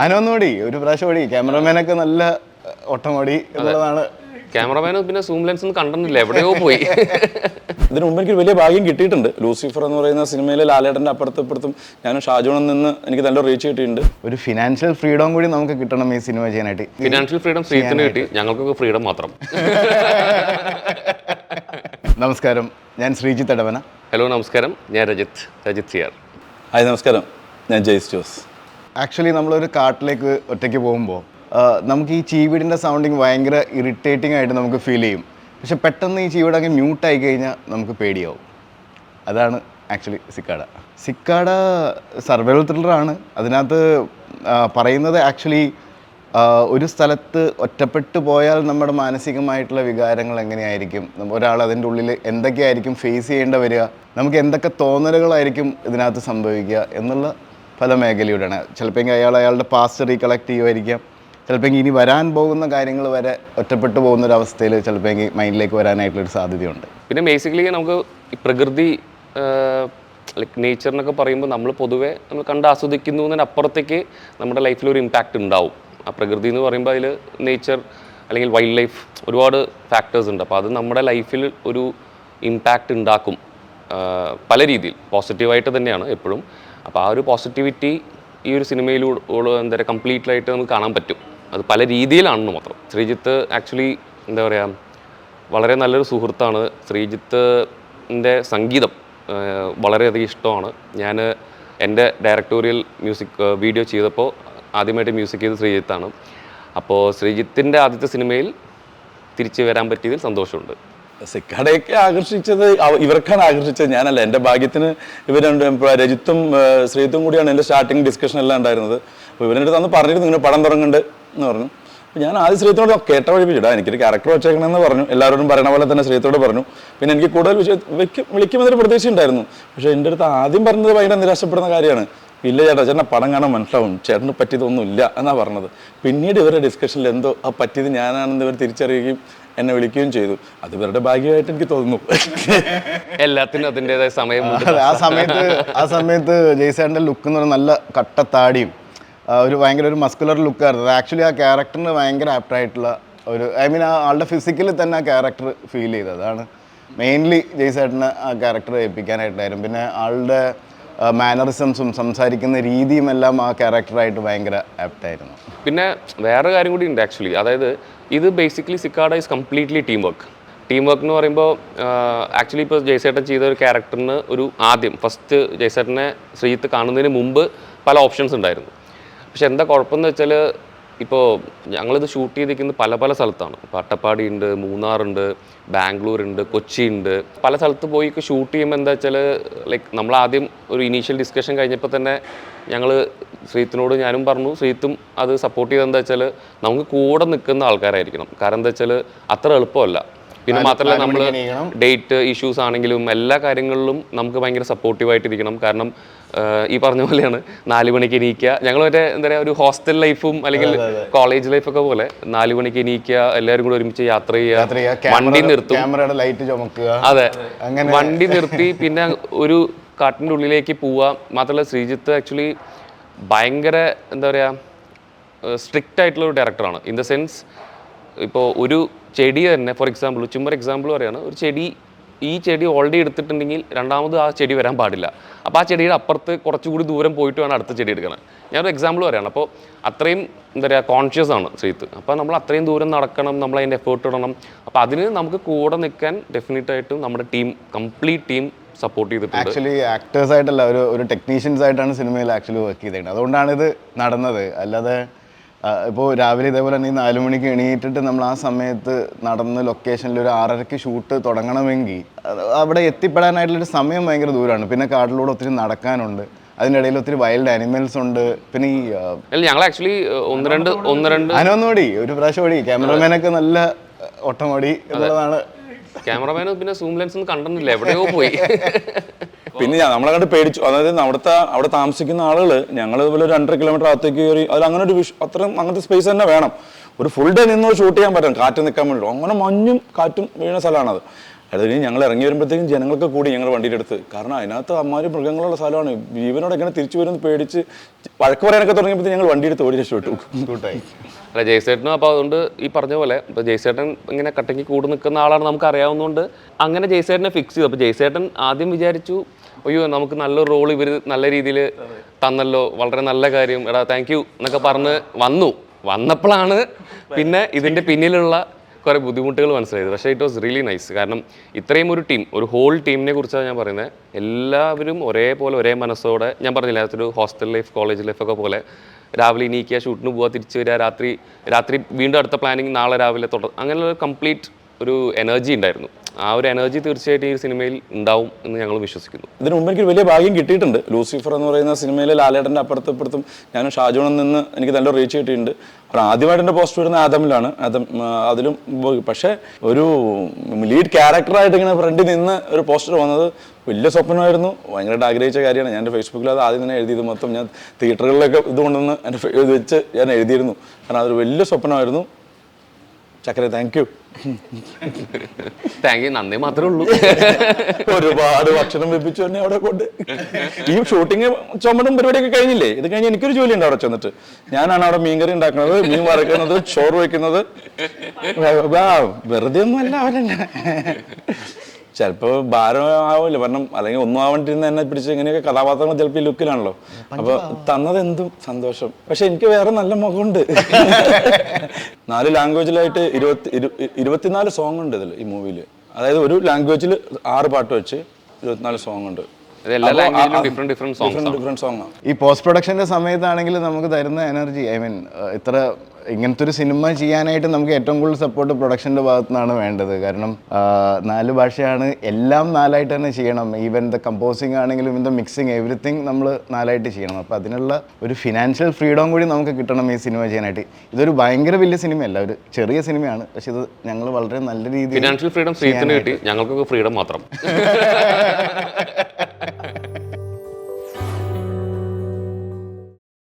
അതിനൊന്നുകൂടി ഒരു പ്രാവശ്യം ഓടി. ക്യാമറമാനൊക്കെ നല്ല ഓട്ടമോടി ഓട്ടം ഓടി എന്നുള്ളതാണ്. ക്യാമറമാൻ പിന്നെ സൂം ലെൻസ് ഒന്നും കണ്ടിട്ടില്ല എവിടെയോ പോയി. ഇതിനു മുമ്പ് എനിക്ക് വലിയ ഭാഗ്യം കിട്ടിയിട്ടുണ്ട്. ലൂസിഫർ എന്ന് പറയുന്ന സിനിമയിലെ ലാലേട്ടന്റെ അപ്പുറത്തും ഇപ്പുറത്തും ഞാൻ ഷാജോണിൽ നിന്ന് എനിക്ക് നല്ല റീച്ച് കിട്ടിയിട്ടുണ്ട്. ഒരു ഫിനാൻഷ്യൽ ഫ്രീഡം കൂടി നമുക്ക് കിട്ടണം ഈ സിനിമ ചെയ്യാനായിട്ട്. ഫിനാൻഷ്യൽ ഫ്രീഡം ശ്രീത്തിന് കിട്ടി. ഞങ്ങൾക്കൊക്കെ ഫ്രീഡം മാത്രം. നമസ്കാരം. ഞാൻ ശ്രീജിത്ത് അടവന ഹലോ നമസ്കാരം. ഞാൻ രജിത്ത് രജിത് സിയാർ ഹായ് നമസ്കാരം. ഞാൻ ജയ്സ് ജോസ്. ആക്ച്വലി നമ്മളൊരു കാട്ടിലേക്ക് ഒറ്റയ്ക്ക് പോകുമ്പോൾ നമുക്ക് ഈ ചീവീടിന്റെ സൗണ്ടിങ് ഭയങ്കര ഇറിറ്റേറ്റിംഗ് ആയിട്ട് നമുക്ക് ഫീൽ ചെയ്യും. പക്ഷെ പെട്ടെന്ന് ഈ ചീവീട് അങ്ങ് മ്യൂട്ടായി കഴിഞ്ഞാൽ നമുക്ക് പേടിയാവും. അതാണ് ആക്ച്വലി സിക്കാട. സിക്കാട സർവൈവൽ ത്രില്ലറാണ് അതിനകത്ത് പറയുന്നത് ആക്ച്വലി ഒരു സ്ഥലത്ത് ഒറ്റപ്പെട്ടു പോയാൽ നമ്മുടെ മാനസികമായിട്ടുള്ള വികാരങ്ങൾ എങ്ങനെയായിരിക്കും? ഒരാൾ അതിന്റെ ഉള്ളിൽ എന്തൊക്കെയായിരിക്കും ഫേസ് ചെയ്യേണ്ട വരിക? നമുക്ക് എന്തൊക്കെ തോന്നലുകളായിരിക്കും ഇതിനകത്ത് സംഭവിക്കുക എന്നുള്ള പല മേഖലയുടെയാണ്. ചിലപ്പോൾ അയാൾ അയാളുടെ പാസ്റ്റ് റീകളക്ട് ചെയ്യുമായിരിക്കാം ചിലപ്പോൾ ഇനി വരാൻ പോകുന്ന കാര്യങ്ങൾ വരെ ഒറ്റപ്പെട്ടു പോകുന്ന ഒരു അവസ്ഥയിൽ ചിലപ്പോൾ മൈൻഡിലേക്ക് വരാനായിട്ടുള്ളൊരു സാധ്യതയുണ്ട്. പിന്നെ ബേസിക്കലി നമുക്ക് പ്രകൃതി ലൈക്ക് നേച്ചർ എന്നൊക്കെ പറയുമ്പോൾ നമ്മൾ പൊതുവെ നമ്മൾ കണ്ട് ആസ്വദിക്കുന്നതിന് അപ്പുറത്തേക്ക് നമ്മുടെ ലൈഫിൽ ഒരു ഇമ്പാക്റ്റ് ഉണ്ടാവും. ആ പ്രകൃതി എന്ന് പറയുമ്പോൾ അതിൽ നേച്ചർ അല്ലെങ്കിൽ വൈൽഡ് ലൈഫ് ഒരുപാട് ഫാക്ടേഴ്സ് ഉണ്ട്. അപ്പോൾ അത് നമ്മുടെ ലൈഫിൽ ഒരു ഇമ്പാക്റ്റ് ഉണ്ടാക്കും. പല രീതിയിൽ. പോസിറ്റീവായിട്ട് തന്നെയാണ് എപ്പോഴും. അപ്പോൾ ആ ഒരു പോസിറ്റിവിറ്റി ഈ ഒരു സിനിമയിലൂടെ എന്താ പറയുക കംപ്ലീറ്റ്ലായിട്ട് നമുക്ക് കാണാൻ പറ്റും. അത് പല രീതിയിലാണെന്ന് മാത്രം. ശ്രീജിത്ത് ആക്ച്വലി എന്താ പറയുക വളരെ നല്ലൊരു സുഹൃത്താണ്. ശ്രീജിത്തിന്റെ സംഗീതം വളരെയധികം ഇഷ്ടമാണ്. ഞാൻ എന്റെ ഡയറക്ടോറിയൽ മ്യൂസിക് വീഡിയോ ചെയ്തപ്പോൾ ആദ്യമായിട്ട് മ്യൂസിക് ചെയ്ത് ശ്രീജിത്താണ്. അപ്പോൾ ശ്രീജിത്തിന്റെ ആദ്യത്തെ സിനിമയിൽ തിരിച്ചു വരാൻ പറ്റിയതിൽ സന്തോഷമുണ്ട്. സിക്കാടയൊക്കെ ആകർഷിച്ചത് ഇവർക്കാണ് ആകർഷിച്ചത്. ഞാനല്ല എന്റെ ഭാഗ്യത്തിന് ഇവർ രജിത്തും ശ്രീത്തും കൂടിയാണ് എന്റെ സ്റ്റാർട്ടിങ് ഡിസ്കഷൻ എല്ലാം ഉണ്ടായിരുന്നത്. അപ്പോൾ അടുത്ത് അന്ന് പറഞ്ഞിരുന്നു ഇങ്ങനെ പടം തുടങ്ങുന്നുണ്ട് എന്ന് പറഞ്ഞു. ഞാൻ ആദ്യം ശ്രീത്തോട് കേട്ട വഴിപ്പിച്ചിടാം എനിക്കൊരു ക്യാരക്ടർ വെച്ചേക്കണമെന്ന് പറഞ്ഞു. എല്ലാവരോടും പറയണ പോലെ തന്നെ ശ്രീത്തോട് പറഞ്ഞു. പിന്നെ എനിക്ക് കൂടുതൽ വിഷയം വിളിക്കുമെന്നൊരു പ്രതീക്ഷ ഉണ്ടായിരുന്നു പക്ഷേ എന്റെ അടുത്ത് ആദ്യം പറഞ്ഞത് ഭയങ്കര നിരാശപ്പെടുന്ന കാര്യമാണ്. ഇല്ല ചേട്ടാ ചേട്ടൻ പടം കാണാൻ മനസ്സിലാവും. ചേട്ടന് പറ്റിയതൊന്നും ഇല്ല എന്നാ പറഞ്ഞത്. പിന്നീട് ഇവരുടെ ഡിസ്കഷനിൽ എന്തോ ആ പറ്റിയത് ഞാനാണെന്ന് ഇവർ തിരിച്ചറിയുകയും എന്നെ വിളിക്കുകയും ചെയ്തു. അത് ഇവരുടെ ഭാഗ്യമായിട്ട് എനിക്ക് തോന്നുന്നു. എല്ലാത്തിനും അതിന്റെതായ സമയം ആ സമയത്ത് ആ സമയത്ത് ജയ്സേട്ടന്റെ ലുക്ക് എന്ന് പറഞ്ഞാൽ നല്ല കട്ടത്താടിയും ആ, ഒരു ഭയങ്കര ഒരു മസ്കുലർ ലുക്കായിരുന്നു ആക്ച്വലി ആ ക്യാരക്ടറിന് ഭയങ്കര ആപ്റ്റായിട്ടുള്ള ഒരു ഐ മീൻ ആ ആളുടെ ഫിസിക്കലി തന്നെ ആ ക്യാരക്ടർ ഫീൽ ചെയ്തത്. അതാണ് മെയിൻലി ജയ്സേട്ടനെ ആ ക്യാരക്ടർ ഏൽപ്പിക്കാനായിട്ടായിരുന്നു പിന്നെ ആളുടെ മാനറിസംസും സംസാരിക്കുന്ന രീതിയും എല്ലാം ആ ക്യാരക്ടറായിട്ട് ഭയങ്കര ആപ്റ്റായിരുന്നു പിന്നെ വേറെ കാര്യം കൂടി ഉണ്ട് ആക്ച്വലി അതായത് ഇത് basically Cicada is completely team work team work എന്ന് പറയുമ്പോൾ ആക്ച്വലി ഇപ്പോൾ ജയ്സേട്ടൻ ചെയ്ത ഒരു ക്യാരക്ടറിന് ഒരു ആദ്യം ഫസ്റ്റ് ജയ്സേട്ടനെ ശ്രീജിത്ത് കാണുന്നതിന് മുമ്പ് പല ഓപ്ഷൻസ് ഉണ്ടായിരുന്നു. പക്ഷെ എന്താ കുഴപ്പമെന്ന് വെച്ചാൽ ഇപ്പോൾ ഞങ്ങളിത് ഷൂട്ട് ചെയ്തിരിക്കുന്നത് പല പല സ്ഥലത്താണ്. അട്ടപ്പാടി ഉണ്ട് മൂന്നാറുണ്ട് ബാംഗ്ലൂർ ഉണ്ട് കൊച്ചി ഉണ്ട്. പല സ്ഥലത്ത് പോയി ഷൂട്ട് ചെയ്യുമ്പോൾ എന്താ വെച്ചാൽ ലൈക്ക് നമ്മൾ ആദ്യം ഒരു ഇനീഷ്യൽ ഡിസ്കഷൻ കഴിഞ്ഞപ്പോൾ തന്നെ ഞങ്ങൾ ശ്രീത്തിനോട് ഞാനും പറഞ്ഞു ശ്രീത്തും അത് സപ്പോർട്ട് ചെയ്തെന്താ വെച്ചാൽ നമുക്ക് കൂടെ നിൽക്കുന്ന ആൾക്കാരായിരിക്കണം. കാരണം എന്താ വെച്ചാൽ അത്ര എളുപ്പമല്ല. പിന്നെ മാത്രമല്ല നമ്മൾ ഡേറ്റ് ഇഷ്യൂസ് ആണെങ്കിലും എല്ലാ കാര്യങ്ങളിലും നമുക്ക് ഭയങ്കര സപ്പോർട്ടീവായിട്ടിരിക്കണം കാരണം ഈ പറഞ്ഞ പോലെയാണ് നാല് മണിക്ക് എണീക്കുക. ഞങ്ങൾ മറ്റേ എന്താ പറയുക ഒരു ഹോസ്റ്റൽ ലൈഫും അല്ലെങ്കിൽ കോളേജ് ലൈഫൊക്കെ പോലെ നാല് മണിക്ക് എണീക്കുക എല്ലാവരും കൂടെ ഒരുമിച്ച് യാത്ര ചെയ്യുക, വണ്ടി നിർത്തും. ലൈറ്റ് ചുമക്കുക. അതെ. അങ്ങനെ വണ്ടി നിർത്തി പിന്നെ ഒരു കാട്ടിന്റെ ഉള്ളിലേക്ക് പോവുക. മാത്രമല്ല ശ്രീജിത്ത് ആക്ച്വലി ഭയങ്കര എന്താ പറയുക സ്ട്രിക്റ്റ് ആയിട്ടുള്ള ഒരു ഡയറക്ടറാണ് ഇൻ ദ സെൻസ് ഇപ്പോൾ ഒരു ചെടി തന്നെ ഫോർ എക്സാമ്പിൾ ചുമ്മാ എക്സാമ്പിൾ പറയാണ് ഒരു ചെടി ഈ ചെടി ഓൾറെഡി എടുത്തിട്ടുണ്ടെങ്കിൽ രണ്ടാമത് ആ ചെടി വരാൻ പാടില്ല. അപ്പോൾ ആ ചെടിയുടെ അപ്പുറത്ത് കുറച്ചുകൂടി ദൂരം പോയിട്ട് വേണം അടുത്ത ചെടി എടുക്കണം ഞാനൊരു എക്സാമ്പിൾ പറയാണ് അപ്പോൾ അത്രയും എന്താ പറയുക കോൺഷ്യസ് ആണ് ശ്രീത്ത്. അപ്പോൾ നമ്മൾ അത്രയും ദൂരം നടക്കണം നമ്മൾ അതിന്റെ എഫേർട്ട് ഇടണം. അപ്പോൾ അതിന് നമുക്ക് കൂടെ നിൽക്കാൻ ഡെഫിനറ്റ് ആയിട്ടും നമ്മുടെ ടീം കംപ്ലീറ്റ് ടീം സപ്പോർട്ട് ചെയ്തിട്ടുണ്ട്. ആക്ച്വലി ആക്ടേഴ്സ് ആയിട്ടല്ല ഒരു ഒരു ടെക്നീഷ്യൻസ് ആയിട്ടാണ് സിനിമയിൽ ആക്ച്വലി വർക്ക് ചെയ്തിട്ടുണ്ട് അതുകൊണ്ടാണ് ഇത് നടന്നത്. അല്ലാതെ ഇപ്പോൾ രാവിലെ ഇതേപോലെ തന്നെ ഈ നാല് മണിക്ക് എണീറ്റിട്ട് നമ്മൾ ആ സമയത്ത് നടന്ന് ലൊക്കേഷനിൽ ഒരു ആറരയ്ക്ക് ഷൂട്ട് തുടങ്ങണമെങ്കിൽ അവിടെ എത്തിപ്പെടാനായിട്ടുള്ളൊരു സമയം ഭയങ്കര ദൂരമാണ് പിന്നെ കാട്ടിലൂടെ ഒത്തിരി നടക്കാനുണ്ട്. അതിനിടയിൽ ഒത്തിരി വൈൽഡ് ആനിമൽസ് ഉണ്ട്. പിന്നെ ഈ അല്ല ഞങ്ങൾ ആക്ച്വലി ഒന്ന് രണ്ട് ഒന്ന് രണ്ട് അതിനൊന്നോടി ഒരു പ്രാവശ്യം ഓടി. ക്യാമറമാനൊക്കെ നല്ല ഓട്ടം ഓടി എന്നുള്ളതാണ്. ക്യാമറമാൻ പിന്നെ സൂം ലെൻസ് ഒന്നും കണ്ടെന്നില്ല എവിടെയോ പോയി. പിന്നെ ഞാൻ നമ്മളെ കണ്ട് പേടിച്ചു. അതായത് അവിടുത്തെ അവിടെ താമസിക്കുന്ന ആളുകൾ ഞങ്ങൾ ഇതുപോലെ ഒരു രണ്ടര കിലോമീറ്റർ അകത്തേക്ക് കയറി അതിൽ അങ്ങനെ ഒരു അത്രയും അങ്ങനത്തെ സ്പേസ് തന്നെ വേണം. ഒരു ഫുൾ ഡേ നിന്ന് ഷൂട്ട് ചെയ്യാൻ പറ്റണം. കാറ്റ് നിൽക്കാൻ വേണ്ടി അങ്ങനെ മഞ്ഞും കാറ്റും വീഴുന്ന സ്ഥലമാണത്. അത് ഞങ്ങൾ ഇറങ്ങി വരുമ്പോഴത്തേക്കും ജനങ്ങൾക്ക് കൂടി ഞങ്ങൾ വണ്ടിയുടെ അടുത്ത്. കാരണം അതിനകത്ത് അമ്മാര് മൃഗങ്ങളുള്ള സ്ഥലമാണ്. ജീവനോട് എങ്ങനെ തിരിച്ചു വരുമെന്ന് പേടിച്ച് വഴക്ക് പറയാനൊക്കെ തുടങ്ങിയപ്പോൾ ഞങ്ങൾ വണ്ടിയെടുത്ത് ഓടി രക്ഷപ്പെട്ടു. അല്ല ജയസേട്ടനും അപ്പോൾ അതുകൊണ്ട് ഈ പറഞ്ഞ പോലെ ഇപ്പോൾ ജയസേട്ടൻ ഇങ്ങനെ കട്ടയ്ക്ക് കൂടു നിൽക്കുന്ന ആളാണ് നമുക്ക് അറിയാവുന്നതുകൊണ്ട് അങ്ങനെ ജയസേട്ടനെ ഫിക്സ് ചെയ്തു. അപ്പോൾ ജയസേട്ടൻ ആദ്യം വിചാരിച്ചു അയ്യോ നമുക്ക് നല്ലൊരു റോൾ ഇവർ നല്ല രീതിയിൽ തന്നല്ലോ വളരെ നല്ല കാര്യം. എടാ താങ്ക് യു എന്നൊക്കെ പറഞ്ഞ് വന്നു. വന്നപ്പോഴാണ് പിന്നെ ഇതിന്റെ പിന്നിലുള്ള കുറേ ബുദ്ധിമുട്ടുകൾ മനസ്സിലായത്. പക്ഷേ ഇറ്റ് വാസ് റിയലി നൈസ് കാരണം ഇത്രയും ഒരു ടീം ഒരു ഹോൾ ടീമിനെ കുറിച്ചാണ് ഞാൻ പറയുന്നത്. എല്ലാവരും ഒരേപോലെ ഒരേ മനസ്സോടെ ഞാൻ പറഞ്ഞില്ല അതൊരു ഹോസ്റ്റൽ ലൈഫ് കോളേജ് ലൈഫൊക്കെ പോലെ രാവിലെ ഇനിയിക്കുക ഷൂട്ടിന് പോവുക തിരിച്ചു വരിക രാത്രി രാത്രി വീണ്ടും അടുത്ത പ്ലാനിങ് നാളെ രാവിലെ തുടർ അങ്ങനെയുള്ള കംപ്ലീറ്റ് ഒരു എനർജി ഉണ്ടായിരുന്നു. ആ ഒരു എനർജി തീർച്ചയായിട്ടും ഈ സിനിമയിൽ ഉണ്ടാവും എന്ന് ഞങ്ങൾ വിശ്വസിക്കുന്നു. ഇതിനു മുമ്പ് എനിക്ക് വലിയ ഭാഗ്യം കിട്ടിയിട്ടുണ്ട്. ലൂസിഫർ എന്ന് പറയുന്ന സിനിമയിൽ ലാലേട്ടന്റെ അപ്പുറത്തും ഇപ്പുറത്തും ഞാനും ഷാജോണിൽ നിന്ന് എനിക്ക് നല്ല റീച്ച് കിട്ടിയിട്ടുണ്ട്. അപ്പോൾ ആദ്യമായിട്ട് എന്റെ പോസ്റ്റ് വരുന്ന ആദമിലാണ്. ആദം അതിലും പക്ഷേ ഒരു ലീഡ് ക്യാരക്ടറായിട്ട് ഇങ്ങനെ ഫ്രണ്ടിൽ നിന്ന് ഒരു പോസ്റ്റർ വന്നത് വലിയ സ്വപ്നമായിരുന്നു. ഭയങ്കരമായിട്ട് ആഗ്രഹിച്ച കാര്യമാണ്. ഞാൻ എന്റെ ഫേസ്ബുക്കിൽ അത് ആദ്യം തന്നെ എഴുതിയത്. മൊത്തം ഞാൻ തിയേറ്ററുകളിലൊക്കെ ഇത് കൊണ്ടുവന്ന് എന്റെ ഇത് വെച്ച് ഞാൻ എഴുതിയിരുന്നു. കാരണം അതൊരു വലിയ സ്വപ്നമായിരുന്നു. ചക്കര താങ്ക് യു താങ്ക് യു നന്ദി മാത്രമേ ഉള്ളൂ. ഒരുപാട് ഭക്ഷണം വെപ്പിച്ചു തന്നെ അവിടെ കൊണ്ട്. ഈ ഷൂട്ടിങ് ചുമടും പരിപാടിയൊക്കെ കഴിഞ്ഞില്ലേ? ഇത് കഴിഞ്ഞ് എനിക്കൊരു ജോലി ഉണ്ട് അവിടെ ചെന്നിട്ട്. ഞാനാണ് അവിടെ മീൻകറി ഉണ്ടാക്കുന്നത് മീൻ വറക്കുന്നത് ചോറ് വയ്ക്കുന്നത് വാ, വെറുതെ ഒന്നും അല്ല അവരെന്നെ. ചിലപ്പോ ഭാരം ആവില്ല. കാരണം അല്ലെങ്കിൽ ഒന്നും ആവണ്ടിരുന്ന എന്നെ പിടിച്ച് ഇങ്ങനെയൊക്കെ കഥാപാത്രങ്ങൾ ചിലപ്പോൾ ഈ ലുക്കിലാണല്ലോ. അപ്പൊ തന്നത് എന്തും സന്തോഷം. പക്ഷെ എനിക്ക് വേറെ നല്ല മുഖമുണ്ട്. നാല് ലാംഗ്വേജിലായിട്ട് ഇരുപത്തി ഇരു- ഇരുപത്തിനാല് സോങ് ഉണ്ട് ഇതിൽ ഈ മൂവിയിൽ അതായത് ഒരു ലാംഗ്വേജിൽ ആറ് പാട്ട് വെച്ച് ഇരുപത്തിനാല് സോങ് ഉണ്ട്. ഇത് എല്ലാ ലാംഗ്വേജിലും different different songs different different song ആണ്. ഈ പോസ്റ്റ് പ്രൊഡക്ഷന്റെ സമയത്താണെങ്കിൽ നമുക്ക് തരുന്ന എനർജി ഐ മീൻ ഇത്ര ഇങ്ങനത്തെ ഒരു സിനിമ ചെയ്യാനായിട്ട് നമുക്ക് ഏറ്റവും കൂടുതൽ സപ്പോർട്ട് പ്രൊഡക്ഷന്റെ ഭാഗത്തു നിന്നാണ് വേണ്ടത്. കാരണം നാല് ഭാഷയാണ് എല്ലാം നാലായിട്ട് തന്നെ ചെയ്യണം. ഈവൻ ദ കമ്പോസിംഗ് ആണെങ്കിലും ഇൻ ദ മിക്സിങ് എവറിത്തിങ് നമ്മൾ നാലായിട്ട് ചെയ്യണം. അപ്പോൾ അതിനുള്ള ഒരു ഫിനാൻഷ്യൽ ഫ്രീഡം കൂടി നമുക്ക് കിട്ടണം ഈ സിനിമ ചെയ്യാനായിട്ട്. ഇതൊരു ഭയങ്കര വലിയ സിനിമയല്ല ഒരു ചെറിയ സിനിമയാണ്. പക്ഷെ ഇത് ഞങ്ങൾ വളരെ നല്ല രീതിയിൽ ഫിനാൻഷ്യൽ ഫ്രീഡം ഫ്രീഡം കിട്ടി. ഞങ്ങൾക്കൊക്കെ ഫ്രീഡം മാത്രം.